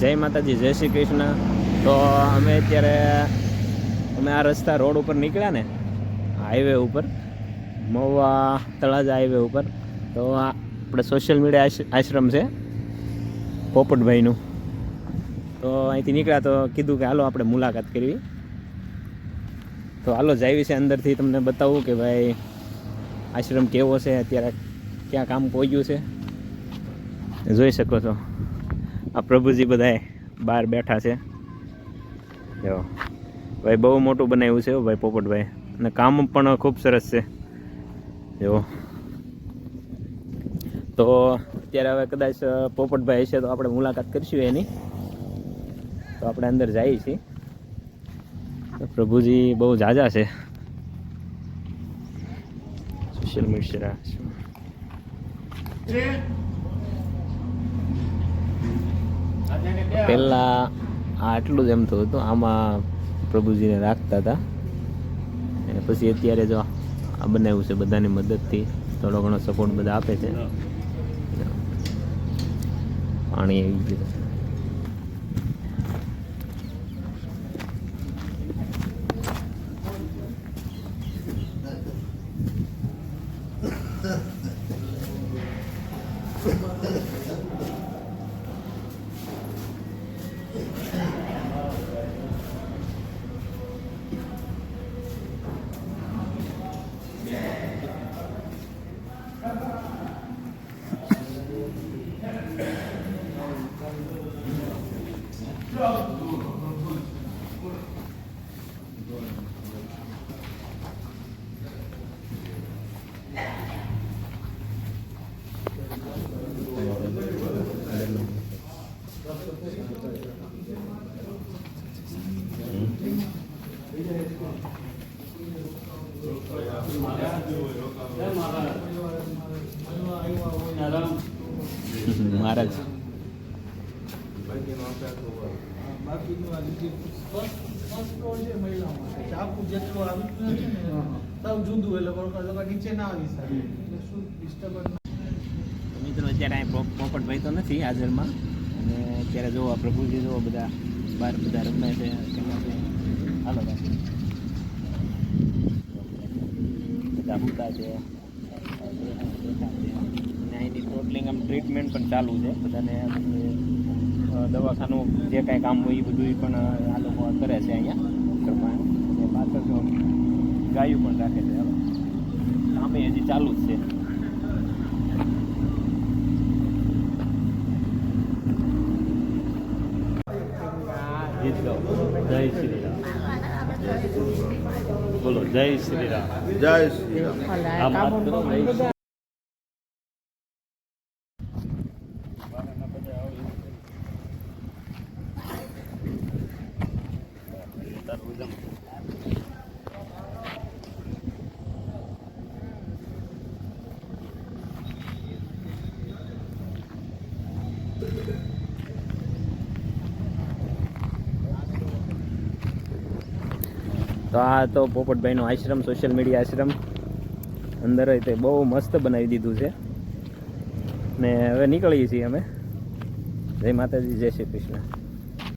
જય માતાજી, જય શ્રી કૃષ્ણ. તો અમે અત્યારે, અમે આ રસ્તા રોડ ઉપર નીકળ્યા ને હાઈવે ઉપર, મહુવા તળાજા હાઈવે ઉપર. તો આપણે સોશિયલ મીડિયા આશ્રમ છે, પોપટભાઈનું. તો અહીંથી નીકળ્યા તો કીધું કે હાલો આપણે મુલાકાત કરવી. તો હાલો જાવી છે અંદરથી, તમને બતાવું કે ભાઈ, આશ્રમ કેવો છે, અત્યારે ક્યાં કામ પહોંચ્યું છે. જોઈ શકો છો. આ પ્રભુજી બધાએ બહાર બેઠા છે. જો ભાઈ બહુ મોટું બનાવ્યું છે ભાઈ પોપટભાઈ. અને કામ પણ ખૂબ સરસ છે. જો. તો અત્યારે હવે કદાચ પોપટભાઈ હશે તો આપણે મુલાકાત કરીશું એની. તો આપણે અંદર જઈએ છીએ. તો પ્રભુજી બહુ ઝાઝા છે. સોશિયલ મીડિયા પહેલાં આ આટલું જ એમ થયું હતું. આમાં પ્રભુજીને રાખતા હતા. અને પછી અત્યારે જો આ બનાવ્યું છે બધાની મદદથી. થોડો ઘણો સપોર્ટ બધા આપે છે. પાણી આવી ગયું. महाराज બાકીનું આ લીધી ફર્સ્ટ ફર્સ્ટ ફ્લોર છે મહિલાઓ માટે ચાકુ જેટલું આવ્યું નથી ને સાવ જુદું એટલે બરોબર લોકો નીચે ના આવી શકે. એટલે શું ડિસ્ટર્બન્સ મિત્રો અત્યારે અહીં પોપટભાઈ તો નથી હાજરમાં. અને અત્યારે જોવો પ્રભુજી જોવો બધા બહાર બધા રમે છે હાલો બધા હુતા છે. અહીંની ટોટલિંગ આમ ટ્રીટમેન્ટ પણ ચાલુ છે. બધાને દવાખાનું જે કાંઈ કામ હોય એ બધું પણ આ લોકો કરે છે અહીંયા પાછળ જો ગાયું પણ રાખે છે કામે હજી ચાલુ જ છે. જય શ્રી રામ બોલો જય શ્રી રામ જય શ્રી રામ તો આ તો પોપટભાઈનો આશ્રમ સોશિયલ મીડિયા આશ્રમ. અંદર તે બહુ મસ્ત બનાવી દીધું છે. ને હવે નીકળીએ છીએ અમે. જય માતાજી, જય શ્રી કૃષ્ણ.